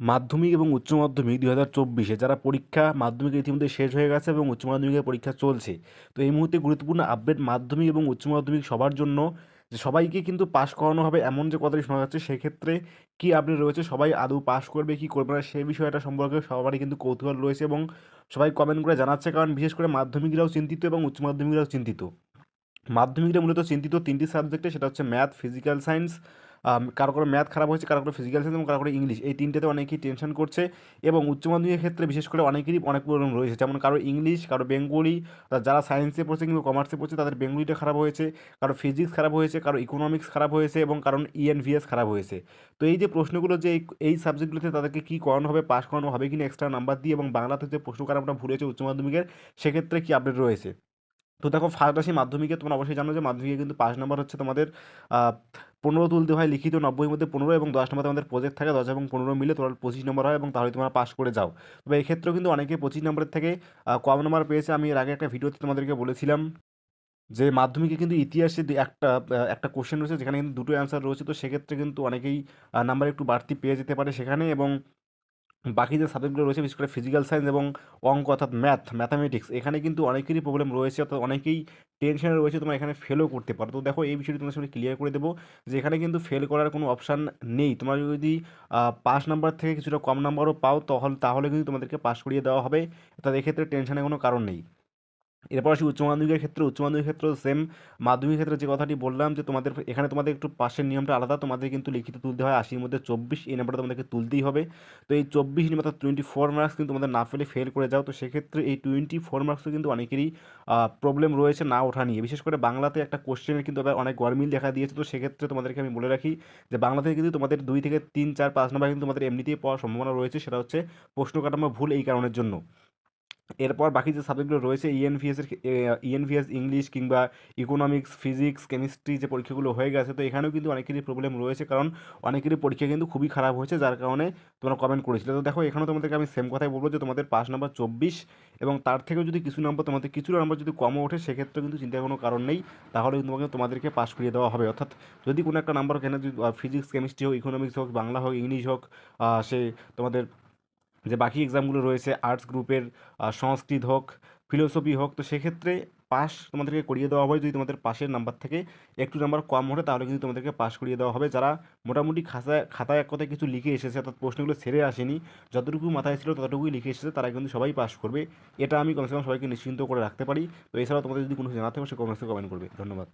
মাধ্যমিক এবং উচ্চ মাধ্যমিক দুই হাজার চব্বিশে যারা পরীক্ষা মাধ্যমিক ইতিমধ্যে শেষ হয়ে গেছে এবং উচ্চ মাধ্যমিকের পরীক্ষা চলছে, তো এই মুহূর্তে গুরুত্বপূর্ণ আপডেট মাধ্যমিক এবং উচ্চ মাধ্যমিক সবার জন্য, যে সবাইকে কিন্তু পাশ করানো হবে এমন যে কথাটি শোনা যাচ্ছে, সেক্ষেত্রে কী আপডেট রয়েছে, সবাই আদৌ পাশ করবে, কি করবে না সেই বিষয়টা সম্পর্কে সবারই কিন্তু কৌতূহল রয়েছে এবং সবাই কমেন্ট করে জানাচ্ছে, কারণ বিশেষ করে মাধ্যমিকরাও চিন্তিত এবং উচ্চ মাধ্যমিকরাও চিন্তিত। মাধ্যমিকরা মূলত চিন্তিত তিনটি সাবজেক্টে সেটা হচ্ছে ম্যাথ ফিজিক্যাল সায়েন্স কারও কারও ম্যাথ খারাপ হয়েছে, কারও কারও ফিজিক্যাল সায়েন্স এবং কারও কারও ইংলিশ এই তিনটেতে অনেকেই টেনশন করছে এবং উচ্চ মাধ্যমিকের ক্ষেত্রে বিশেষ করে অনেকেরই অনেক প্রবলেম রয়েছে। যেমন কারও ইংলিশ কারও বেঙ্গলি যারা সায়েন্সে পড়ছে কিংবা কমার্সে পড়ছে, তাদের বেঙ্গলিটা খারাপ হয়েছে, কারও ফিজিক্স খারাপ হয়েছে, কারও ইকোনমিক্স খারাপ হয়েছে এবং কারণ ইএনভিএস খারাপ হয়েছে। তো এই যে প্রশ্নগুলো যে এই- সাবজেক্টগুলোতে তাদেরকে কী করানো হবে পাস করানো হবে কিনা এক্সট্রা নাম্বার দিয়ে এবং বাংলাতে যে প্রশ্ন কারণটা ভুল হয়েছে উচ্চ মাধ্যমিকের, সেক্ষেত্রে কী আপডেট রয়েছে? তো দেখো ফার্স্ট আসি মাধ্যমিকে। তোমরা অবশ্যই জানো যে মাধ্যমিকে কিন্তু পাঁচ নম্বর হচ্ছে তোমাদের পনেরো তুলতে হয়, লিখিত নব্বই মধ্যে পনেরো এবং দশ নম্বর আমাদের প্রজেক্ট থাকে, দশ এবং পনেরো মিলে তোমার পঁচিশ নম্বর হয় এবং তাহলে তোমরা পাস করে যাও। তবে এই ক্ষেত্রেও কিন্তু অনেকে পঁচিশ নম্বরের থেকে কম নম্বর পেয়েছে। আমি এর আগে একটা ভিডিওতে তোমাদেরকে বলেছিলাম যে মাধ্যমিকে কিন্তু ইতিহাসে একটা একটা কোশ্চেন রয়েছে, যেখানে কিন্তু দুটো অ্যান্সার রয়েছে। তো সেক্ষেত্রে কিন্তু অনেকেই নাম্বার একটু বাড়তি পেয়ে যেতে পারে সেখানে এবং বাকি যে সাবজেক্টগুলো রয়েছে, বিশেষ করে ফিজিক্যাল সায়েন্স এবং অঙ্ক অর্থাৎ ম্যাথ ম্যাথামেটিক্স এখানে কিন্তু অনেকেরই প্রবলেম রয়েছে, অর্থাৎ অনেকেই টেনশনে রয়েছে, তোমরা এখানে ফেলও করতে পারো। তো দেখো, এই বিষয়টি তোমার সামনে ক্লিয়ার করে দেবো যে এখানে কিন্তু ফেল করার কোনো অপশান নেই। তোমরা যদি পাস নাম্বার থেকে কিছুটা কম নাম্বারও পাও, তাহলে তাহলে কিন্তু তোমাদেরকে পাস করিয়ে দেওয়া হবে। অর্থাৎ এক্ষেত্রে টেনশনের কোনো কারণ নেই। এরপর আসি উচ্চ মাধ্যমিকের ক্ষেত্রে। উচ্চ মাধ্যমিকের ক্ষেত্রেও সেম মাধ্যমিক ক্ষেত্রে যে কথাটি বললাম যে তোমাদের এখানে তোমাদের একটু পাশের নিয়মটা আলাদা, তোমাদের কিন্তু লিখিত তুলতে হয়। আশির মধ্যে চব্বিশ, এই নাম্বারটা তোমাদেরকে তুলতেই হবে। তো এই চব্বিশ অর্থাৎ টোয়েন্টি ফোর মার্কস কিন্তু তোমাদের না ফেলে ফেল করে যাও। তো সেক্ষেত্রে এই টোয়েন্টি ফোর মার্কসও কিন্তু অনেকেরই প্রবলেম রয়েছে না ওঠা নিয়ে। বিশেষ করে বাংলাতে একটা কোশ্চেনের কিন্তু এবার অনেক গরমিল দেখা দিয়েছে। তো সেক্ষেত্রে তোমাদেরকে আমি বলে রাখি যে বাংলাতে কিন্তু তোমাদের দুই থেকে তিন, চার, পাঁচ নম্বর কিন্তু তোমাদের এমনিতেই পাওয়ার সম্ভাবনা রয়েছে। সেটা হচ্ছে প্রশ্ন কাঠামো ভুল এই কারণের জন্য। এরপর বাকি যে সাবজেক্টগুলো রয়েছে ইএনভিএস এর ইএনভিএস ইংলিশ কিংবা ইকোনমিক্স ফিজিক্স কেমিস্ট্রি যে পরীক্ষাগুলো হয়ে গেছে, তো এখানেও কিন্তু অনেকেরই প্রবলেম রয়েছে। কারণ অনেকেরই পরীক্ষা কিন্তু খুবই খারাপ হয়েছে, যার কারণে তোমরা কমেন্ট করেছিলে। তো দেখো, এখানেও তোমাদেরকে আমি সেম কথাই বলব যে তোমাদের পাঁচ নাম্বার চব্বিশ এবং তার থেকেও যদি কিছু নাম্বার তোমাদের, কিছু নাম্বার যদি কমও ওঠে সেক্ষেত্রে কিন্তু চিন্তার কোনো কারণ নেই। তাহলে কিন্তু তোমাকে, তোমাদেরকে পাস করিয়ে দেওয়া হবে। অর্থাৎ যদি কোনো একটা নাম্বার কেন যদি ফিজিক্স কেমিস্ট্রি হোক ইকোনমিক্স হোক, বাংলা হোক ইংলিশ হোক সে তোমাদের যে বাকি এক্সামগুলো রয়েছে আর্টস গ্রুপের সংস্কৃত হোক ফিলোসফি হোক, তো সেক্ষেত্রে পাস তোমাদেরকে করিয়ে দেওয়া হবে। যদি তোমাদের পাশের নাম্বার থেকে একটু নাম্বার কম হলে তাহলে কিন্তু তোমাদেরকে পাস করিয়ে দেওয়া হবে। যারা মোটামুটি খাতায় খাতায় এক কথায় কিছু লিখে এসেছে, অর্থাৎ প্রশ্নগুলো ছেড়ে আসেনি, যতটুকু মাথায় ছিল ততটুকুই লিখে এসেছে, তারা কিন্তু সবাই পাস করবে। এটা আমি কমসে কম সবাইকে নিশ্চিন্ত করে রাখতে পারি। তো এছাড়াও তোমাদের যদি কোনো জানাতে হবে সে কমেন্টসে কমেন্ট করবে। ধন্যবাদ।